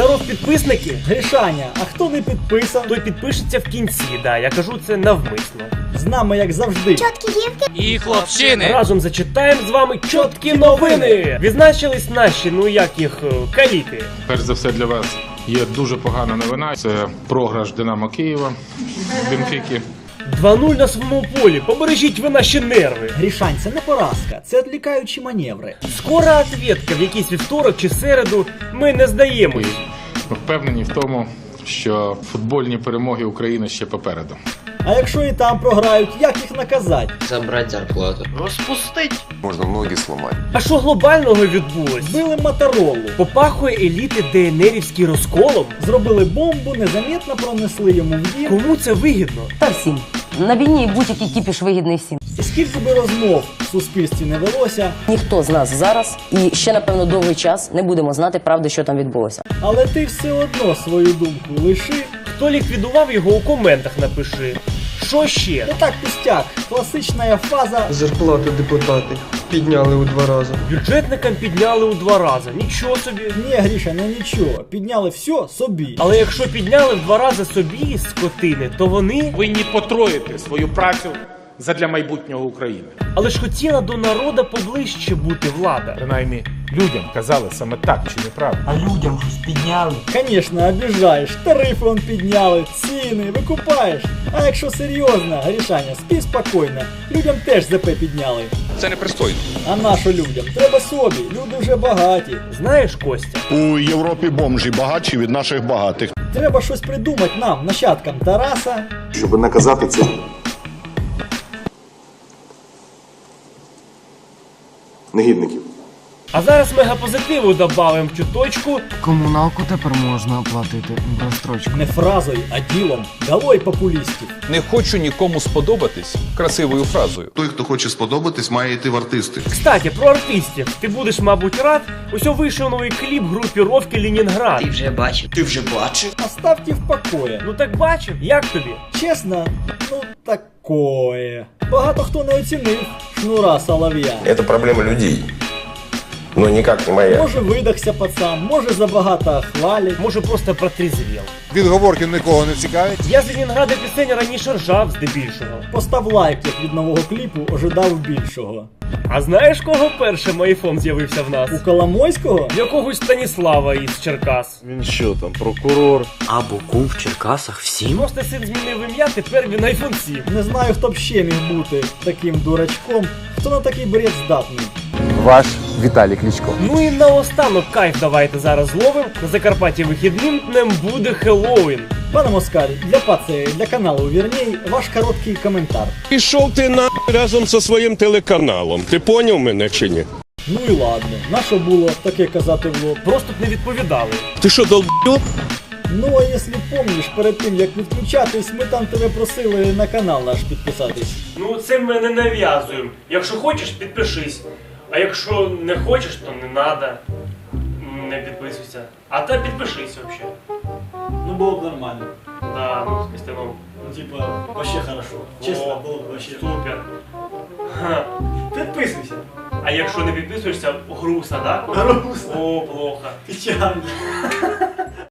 Здоров, підписники! Гришаня, а хто не підписав, Той підпишеться в кінці, да, я кажу це навмисно. з нами як завжди. Чоткі дівки. І хлопчини. Разом зачитаємо з вами чоткі новини. Відзначились наші, ну як їх, е, каліти. Перш за все для вас є дуже погана новина. Це програш Динамо Києва Бенфіки. 2-0 на своєму полі, побережіть ви наші нерви. Грішань, це не поразка, це відлікаючі маневри. Скора ответка в якийсь вівторок чи середу. Ми не здаємось. Ми впевнені в тому, що футбольні перемоги України ще попереду. А якщо і там програють, як їх наказати? Забрать зарплату. Можно ноги сломать. А що глобального відбулось? Збили Моторолу, Попахує еліти ДНРівський розколом? зробили бомбу, незамітно пронесли йому в дім. Кому це вигідно? Та всім. На війні будь-який кіпіш вигідний всім. Скільки би розмов в суспільстві не велося, Ніхто з нас зараз і ще напевно довгий час не будемо знати правди, що там відбулося. але ти все одно свою думку лиши. Хто ліквідував його у коментах напиши. Що ще? Ну так пустяк, класична фаза. Зарплату депутати підняли у два рази. Бюджетникам підняли у два рази. Нічого собі. Ні, Гріша, ну нічого, підняли все собі. Але якщо підняли в два рази собі скотини, то вони. повинні потроїти свою працю задля майбутнього України. Але ж хотіла до народа поближче бути влада. Принаймні, людям казали саме так чи неправда. Звісно, обіжаєш, тарифи он підняли, ціни, викупаєш. А якщо серйозно, Грішаня, спи спокійно, людям теж ЗП підняли. Це непристойно. А нащо людям? Треба собі, люди вже багаті. Знаєш, Костя, У Європі бомжі багатші від наших багатих. Треба щось придумати нам, нащадкам Тараса. Щоб наказати це. Негідників. а зараз мегапозитиву добавимо в цю точку. Комуналку тепер можна оплатити розстрочку. Не фразою, а ділом. Долой популістів. Не хочу нікому сподобатись красивою фразою. Той, хто хоче сподобатись, має йти в артисти. Кстати, про артистів. Ти будеш, мабуть, рад. Усьо вийшов новий кліп групіровки Ленінград. вже бачив. Ти вже бачив. Оставьте в покое. Ну так бачив, як тобі? Чесно, ну такое. Багато хто не оцінив шнура Солов'я. Це проблема людей. Но никак не моя. Може видахся пацан, може забагато хвалять. Може просто протрезвів. Відговорки нікого не цікавить. Я з Ленінграда пісень раніше ржав здебільшого. Постав лайк, як від нового кліпу ожидав більшого. А знаєш, кого першим айфон з'явився в нас? У Коломойського якогось Станіслава із Черкас. Він що там, прокурор? А Буку в Черкасах всім? Просто син змінив ім'я, тепер він айфон 7. не знаю, хто б ще міг бути таким дурачком, хто на такий бред здатний. Ваш Віталій Кличко. Ну і наостанок кайф давайте зараз зловим. На Закарпатті вихідним днем буде Хеллоуін. Пане Москаль, для паці, для каналу Вірній, ваш короткий коментар. Пішов ти на разом зі своїм телеканалом. Ти поняв мене чи ні? Ну і ладно, на що було таке казати лоб? Просто б не відповідали. Ти що, долбйоб? Ну а якщо помніш, перед тим як відключатись, ми там тебе просили на канал наш підписатись. Ну це ми не нав'язуємо. Якщо хочеш, підпишись. А якщо не хочеш, то не треба. Не підписуйся. А та підпишись взагалі. Ну було б нормально. Да, ну з Костяном. Ну типа, вообще хорошо. Чесно, було б вообще. Супер. Ха. Підписуйся. А якщо не підписуєшся, груса, да? Грустно. О, плохо. Печально.